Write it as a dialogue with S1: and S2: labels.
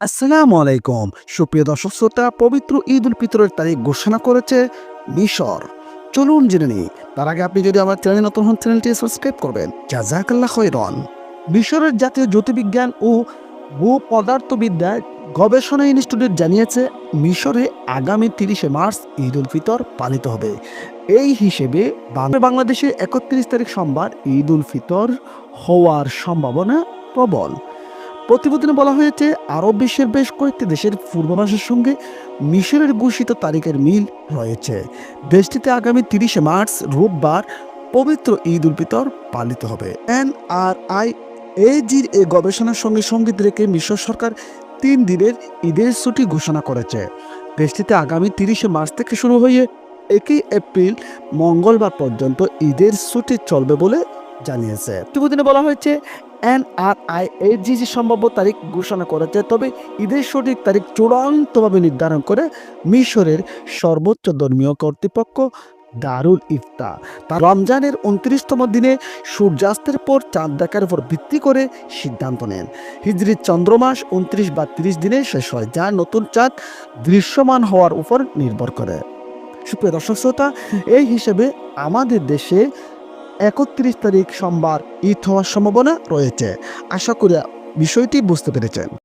S1: আসসালামু আলাইকুম। সুপ্রিয় দর্শক শ্রোতা, পবিত্র ঈদ উল ফিতরের তারিখ ঘোষণা করেছে মিশর। চলুন জেনে নিই, তার আগে আপনি যদি আমার চ্যানেল নতুন হন, চ্যানেলটি সাবস্ক্রাইব করবেন। জাজাকাল্লাহ খৈরন মিশরের জাতীয় জ্যোতির্বিজ্ঞান ও ভূ পদার্থবিদ্যা গবেষণা ইনস্টিটিউট জানিয়েছে, মিশরে আগামী তিরিশে মার্চ ঈদ উল ফিতর পালিত হবে। এই হিসেবে বাংলাদেশে একত্রিশ তারিখ সোমবার ঈদ উল ফিতর হওয়ার সম্ভাবনা প্রবল। প্রতিবেদনে বলা হয়েছে, আরব বিশ্বের বেশ কয়েকটি দেশের পূর্বাভাসের সঙ্গে মিশরের ঘোষিত তারিখের মিল রয়েছে। দেশটিতে আগামী তিরিশে মার্চ, রোববার পবিত্র ঈদ উল ফিতর পালিত হবে। এন আর আই এজির এই গবেষণার সঙ্গে সংগীত রেখে মিশর সরকার তিন দিনের ঈদের ছুটি ঘোষণা করেছে। দেশটিতে আগামী তিরিশে মার্চ থেকে শুরু হয়ে একই এপ্রিল, মঙ্গলবার পর্যন্ত ঈদের ছুটি চলবে বলে জানিয়েছে। প্রতিবেদনে বলা হয়েছে এনআরআই এর যে যে সম্ভাব্য তারিখ ঘোষণা করেছে, তবে ঈদের সঠিক তারিখ চূড়ান্তভাবে নির্ধারণ করে মিশরের সর্বোচ্চ ধর্মীয় কর্তৃপক্ষ দারুল ইফতা তার রমজানের উনত্রিশতম দিনে সূর্যাস্তের পর চাঁদ দেখার উপর ভিত্তি করে সিদ্ধান্ত নেন। হিজরির চন্দ্রমাস উনত্রিশ বা তিরিশ দিনে শেষ হয়, যা নতুন চাঁদ দৃশ্যমান হওয়ার উপর নির্ভর করে। সুপ্রিয় দর্শক শ্রোতা, এই হিসেবে আমাদের দেশে একত্রিশ তারিখ সোমবার ঈদ হওয়ার সম্ভাবনা রয়েছে। আশা করি বিষয়টি বুঝতে পেরেছেন।